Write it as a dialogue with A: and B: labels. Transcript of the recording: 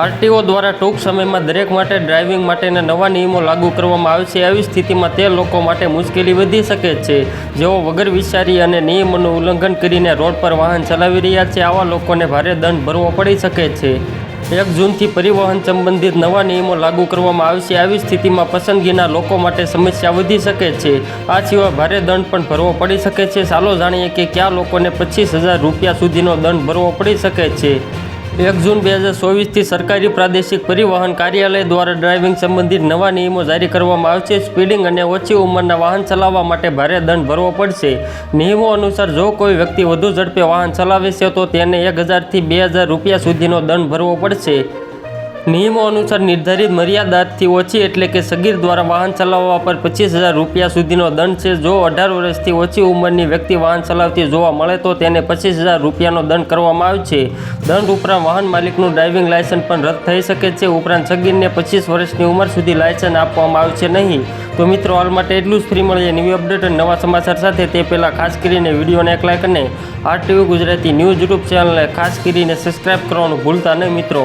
A: RTO દ્વારા ટૂંક સમયમાં દરેક માટે ડ્રાઇવિંગ માટેના નવા નિયમો લાગુ કરવામાં આવશે આવી સ્થિતિમાં તે લોકો માટે મુશ્કેલી વધી શકે છે. જેઓ વગર વિચારી અને નિયમોનું ઉલ્લંઘન કરીને રોડ પર વાહન ચલાવી રહ્યા છે, આવા લોકોને ભારે દંડ ભરવો પડી શકે છે. એક જૂનથી પરિવહન સંબંધિત નવા નિયમો લાગુ કરવામાં આવશે આવી સ્થિતિમાં પસંદગીના લોકો માટે સમસ્યા વધી શકે છે. આ સિવાય ભારે દંડ પણ ભરવો પડી શકે છે. ચાલો જાણીએ કે કયા લોકોને પચીસ હજાર રૂપિયા સુધીનો દંડ ભરવો પડી શકે છે. એક જૂન બે હજાર ચોવીસથી સરકારી પ્રાદેશિક પરિવહન કાર્યાલય દ્વારા ડ્રાઇવિંગ સંબંધિત નવા નિયમો જારી કરવામાં આવશે. સ્પીડિંગ અને ઓછી ઉંમરના વાહન ચલાવવા માટે ભારે દંડ ભરવો પડશે. નિયમો અનુસાર જો કોઈ વ્યક્તિ વધુ ઝડપે વાહન ચલાવે છે, તો તેને એક હજારથી બે હજાર રૂપિયા સુધીનો દંડ ભરવો પડશે. નિયમો અનુસાર નિર્ધારિત મર્યાદાથી ઓછી એટલે કે સગીર દ્વારા વાહન ચલાવવા પર પચીસ હજાર રૂપિયા સુધીનો દંડ છે. જો અઢાર વર્ષથી ઓછી ઉંમરની વ્યક્તિ વાહન ચલાવતી જોવા મળે તો તેને પચીસ હજાર રૂપિયાનો દંડ કરવામાં આવે છે. દંડ ઉપરાંત વાહન માલિકનું ડ્રાઇવિંગ લાયસન્સ પણ રદ થઈ શકે છે. ઉપરાંત સગીરને પચીસ વર્ષની ઉંમર સુધી લાયસન્સ આપવામાં આવશે નહીં. તો મિત્રો, હાલ માટે એટલું જ. ફ્રી મળીએ ન્યૂ અપડેટ અને નવા સમાચાર સાથે. તે પહેલાં ખાસ કરીને વિડીયોને એક લાઈક અને આરટીવી ગુજરાતી ન્યૂઝ યુટ્યુબ ચેનલને ખાસ કરીને સબસ્ક્રાઇબ કરવાનું ભૂલતા નહીં મિત્રો.